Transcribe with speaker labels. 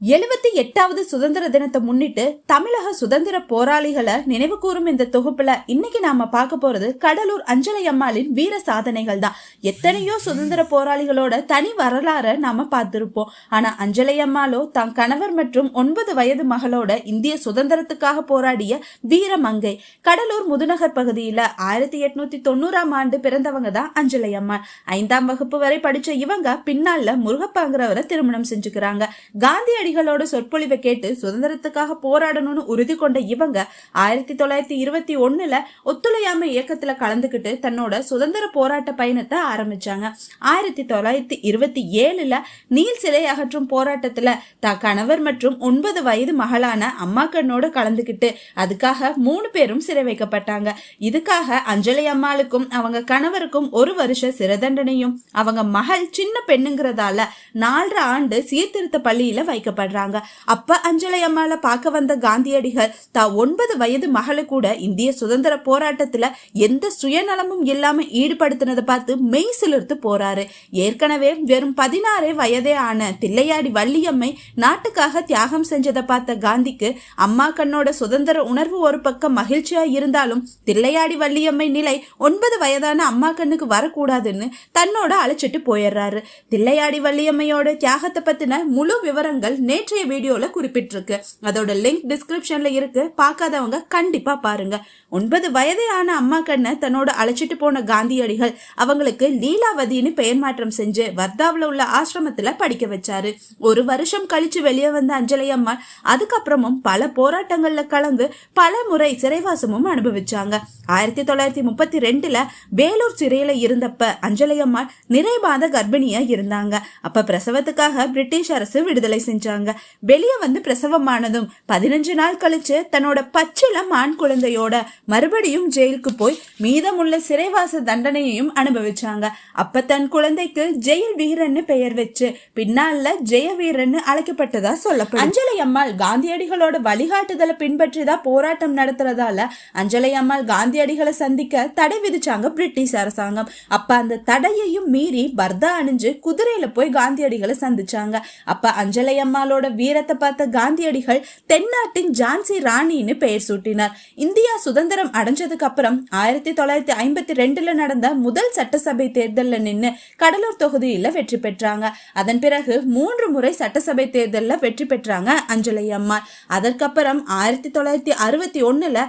Speaker 1: எழுபத்தி எட்டாவது சுதந்திர தினத்தை முன்னிட்டு தமிழக சுதந்திர போராளிகளை நினைவு கூறும் இந்த தொகுப்புல இன்னைக்கு நாம பார்க்க போறது கடலூர் அஞ்சலை அம்மாளின் வீர சாதனைகள் தான். எத்தனையோ சுதந்திர போராளிகளோட தனி வரலாறை நாம பார்த்திருப்போம். ஆனா அஞ்சலை அம்மாளோ தன் கணவர் மற்றும் ஒன்பது வயது மகளோட இந்திய சுதந்திரத்துக்காக போராடிய வீர மங்கை. கடலூர் முதுநகர் பகுதியில ஆயிரத்தி எட்நூத்தி தொண்ணூறாம் ஆண்டு பிறந்தவங்க தான் அஞ்சலை அம்மாள். ஐந்தாம் வகுப்பு வரை படிச்ச இவங்க பின்னால முருகப்பாங்கிறவரை திருமணம் செஞ்சுக்கிறாங்க. காந்தி அடிகளோட சொற்பொழிவை கேட்டு சுதந்திரத்துக்காக போராடணும்னு உறுதி கொண்ட இவங்க ஆயிரத்தி தொள்ளாயிரத்தி இருபத்தி ஒண்ணுல ஒத்துழையாமை இயக்கத்துல கலந்துக்கிட்டு தன்னோட சுதந்திர போராட்ட பயணத்தை ஆரம்பிச்சாங்க. ஆயிரத்தி தொள்ளாயிரத்தி இருபத்தி ஏழுல நீல் சிலை அகற்றும் போராட்டத்துல த கணவர் மற்றும் ஒன்பது வயது மகளான அம்மா கண்ணோட கலந்துகிட்டு அதுக்காக மூணு பேரும் சிறை வைக்கப்பட்டாங்க. இதுக்காக அஞ்சலி அம்மாளுக்கும் அவங்க கணவருக்கும் ஒரு வருஷ சிறை தண்டனையும் அவங்க மகள் சின்ன பெண்ணுங்கிறதால நாலரை ஆண்டு சீர்திருத்த பள்ளியில பாதிக்கப்படுறாங்க அப்ப அஞ்சலி அம்மால பார்க்க வந்த காந்தியடிகள் தான் ஒன்பது வயது மகளை கூட இந்திய சுதந்திர போராட்டத்துல எந்த சுயநலமும் இல்லாம ஈடுபடுத்தினதை பார்த்து மெய் சிலிர்த்து போறாரு. ஏற்கனவே வெறும் பதினாறே வயதே ஆன தில்லையாடி வள்ளியம்மை நாட்டுக்காக தியாகம் செஞ்சதை பார்த்த காந்திக்கு அம்மா கண்ணோட சுதந்திர உணர்வு ஒரு பக்கம் மகிழ்ச்சியா இருந்தாலும் தில்லையாடி வள்ளியம்மை நிலை ஒன்பது வயதான அம்மா கண்ணுக்கு வரக்கூடாதுன்னு தன்னோட அழைச்சிட்டு போயிடுறாரு. தில்லையாடி வள்ளியம்மையோட தியாகத்தை பத்தின முழு விவரங்கள் நேற்றைய வீடியோல குறிப்பிட்டிருக்கு. அதோட லிங்க் டிஸ்கிரிப்ஷன்ல இருக்கு. பார்க்காதவங்க கண்டிப்பா பாருங்க. ஒன்பது வயதே ஆன அம்மா கண்ணை தன்னோட அழைச்சிட்டு போன காந்தியடிகள் அவங்களுக்கு லீலாவதின்னு பெயர் மாற்றம் செஞ்சு வர்தாவில் உள்ள ஆசிரமத்தில் படிக்க வச்சாரு. ஒரு வருஷம் கழிச்சு வெளியே வந்த அஞ்சலி அம்மா அதுக்கப்புறமும் பல போராட்டங்கள்ல கலந்து பல முறை சிறைவாசமும் அனுபவிச்சாங்க. ஆயிரத்தி தொள்ளாயிரத்தி முப்பத்தி ரெண்டுல வேலூர் சிறையில இருந்தப்ப அஞ்சலி அம்மா நிறைமாத கர்ப்பிணியா இருந்தாங்க. அப்ப பிரசவத்துக்காக பிரிட்டிஷ் அரசு விடுதலை செஞ்சாங்க. இருக்காங்க. வெளியே வந்து பிரசவமானதும் பதினஞ்சு நாள் கழிச்சு தன்னோட பச்சிளம் ஆண் குழந்தையோட மறுபடியும் ஜெயிலுக்கு போய் மீதமுள்ள சிறைவாச தண்டனையையும் அனுபவிச்சாங்க. அப்ப தன் குழந்தைக்கு ஜெயில் வீரன்னு பெயர் வச்சு பின்னால ஜெய வீரன்னு அழைக்கப்பட்டதா சொல்லப்படும். அஞ்சலி அம்மாள் காந்தியடிகளோட வழிகாட்டுதலை பின்பற்றிதான் போராட்டம் நடத்துறதால அஞ்சலி அம்மாள் காந்தியடிகளை சந்திக்க தடை விதிச்சாங்க பிரிட்டிஷ் அரசாங்கம். அப்ப அந்த தடையையும் மீறி பர்தா அணிஞ்சு குதிரையில போய் காந்தியடிகளை சந்திச்சாங்க. அப்ப அஞ்சலை அம்மாளோட வீரத்தை பார்த்த காந்தியடிகள் தென்னாட்டின் ஜான்சி ராணின்னு பெயர் சூட்டினார். இந்தியா சுதந்திரம் அடைஞ்சதுக்கு அப்புறம் ஆயிரத்தி தொள்ளாயிரத்தி ஐம்பத்தி ரெண்டுல நடந்த முதல் சட்டசபை தேர்தலில் நின்னு கடலூர் தொகுதியில வெற்றி பெற்றாங்க. அதன் பிறகு மூன்று முறை சட்டசபை தேர்தலில் வெற்றி பெற்றாங்க அஞ்சலை அம்மாள். அதற்கப்புறம் ஆயிரத்தி தொள்ளாயிரத்தி அறுபத்தி ஒண்ணுல